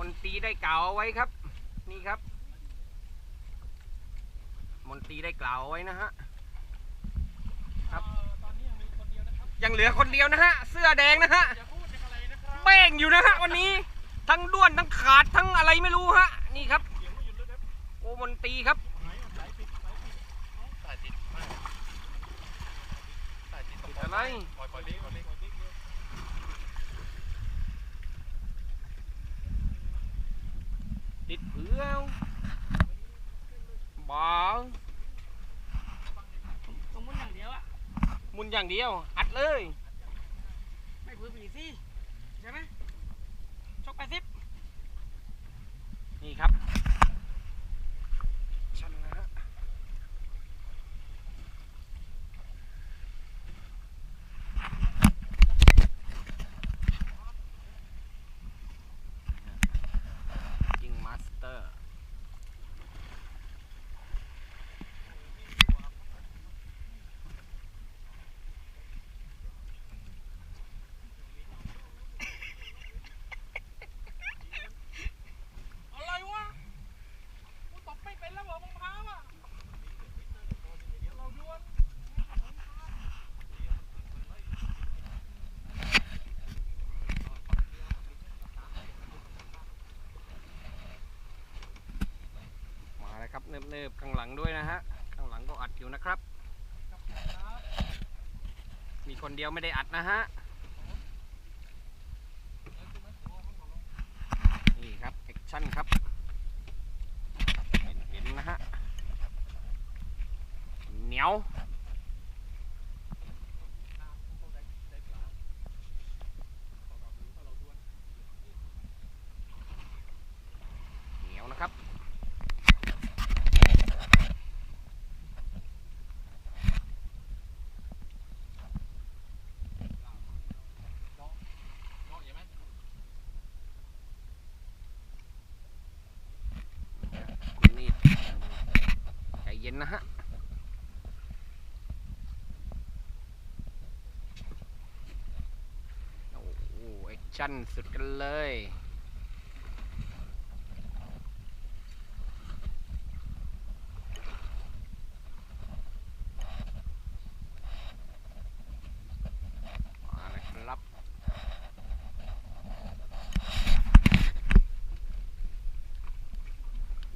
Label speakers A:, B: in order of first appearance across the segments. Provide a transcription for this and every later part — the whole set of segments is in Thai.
A: มนตีได้กล่าวเอาไว้ครับ นี่ครับ มนตีได้กล่าวเอาไว้นะฮะครับยังเหลือคนเดียวนะฮะ เสื้อแดงนะฮะเบ้งอยู่นะฮะวันนี้ทั้งด้วนทั้งขาดทั้งอะไรไม่รู้ฮะ นี่ครับโอมนตีครับอะไร
B: ปล่อยปล่อยเล็กปล่อยเล็ก
A: ติดเพื่อบาง
C: ตรงมุนอย่างเดียวอะ
A: มุนอย่างเดียว อัดเลย
C: ไม่พื้นปีซี่ใช่ไหมชกแปดสิบ
A: นี่ครับชันนะฮะยิงมาสเตอร์
C: อะไรวะกูตบไม่เป็นแล้วเหรอมะพร้าวอะเราดวน
A: มาแล้วครับ เนิบข้างหลังด้วยนะฮะ ข้างหลังก็อัดอยู่นะครับ มีคนเดียวไม่ได้อัดนะฮะ นี่ครับแอคชั่นครับ เห็นๆนะฮะ เหนียว เหนียวนะครับ คุณนี่็นนะฮะโอ้โหแอคชั่นสุดกันเลย มาเลยครับ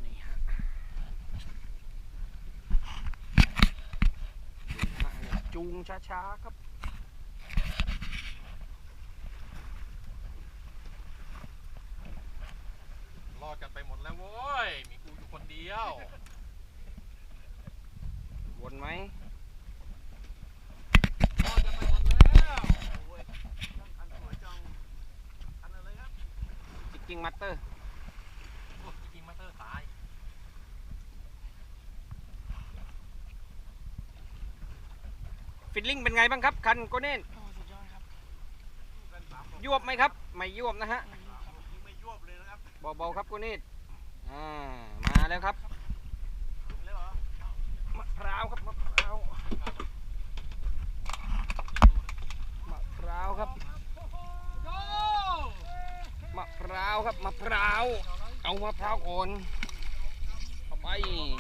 A: นี่ฮะ ดูฮะ จูงช้าๆครับ
B: รอดกันไปหมดแล้วโว้ย มีกูอยู่คนเดียว
A: วนไหม
B: รอดกันไปหมดแล้วโอ้ยอันสวยจัง อันอะไรครับ
A: จิกกิ้งมัตเตอร์
B: โอ้จริงๆมาเตอร์ตาย
A: ฟิลลิ่งเป็นไงบ้างครับ คันโกเน่น
C: โอ้สุดยอดครับ
A: ยวบไหมครับ ไม่ยวบนะฮะ
B: ยิงไม่ยวบเลยนะครับ
A: เบาๆครับโกเน่นอ่ามาแล้วครับ
B: ถึงแล้วเหรอ
A: มะพร้าวครับมะพร้าวมะพร้าวครับ
C: โด
A: มะพร้าวครับมะพร้าวเอามะพร้าวอ่อนเข้าไป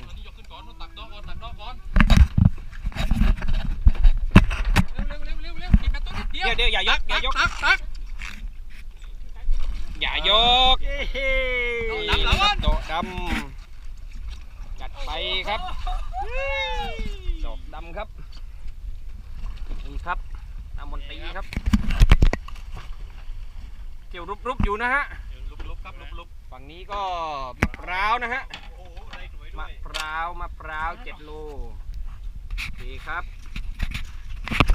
B: อันนี้ยกขึ้นก่อนตักดอกก่อนตักดอกก่อน
C: เร็วเร็วเร็วเร็วกินแบบตัวนิ ดเดียว
A: เดี๋ยวเดี๋ยวอย่ายกอย่ายก
C: ตักตัก
A: อย่ายก
C: โดดดำแล้ววะ
A: โดดดำจัดไปครับดอกดำครับนี่ครับนามนตรีครับเที่ยวรุบๆอยู่นะฮะ
B: ลุบๆครับลุบ
A: ฝั่งนี้ก็มะพร้าวนะฮะ
B: ๆโอ้โหได้สวยด้ว
A: มะ
B: ย
A: พร้าวมะพร้าวเจ็ดโลโอเคครับ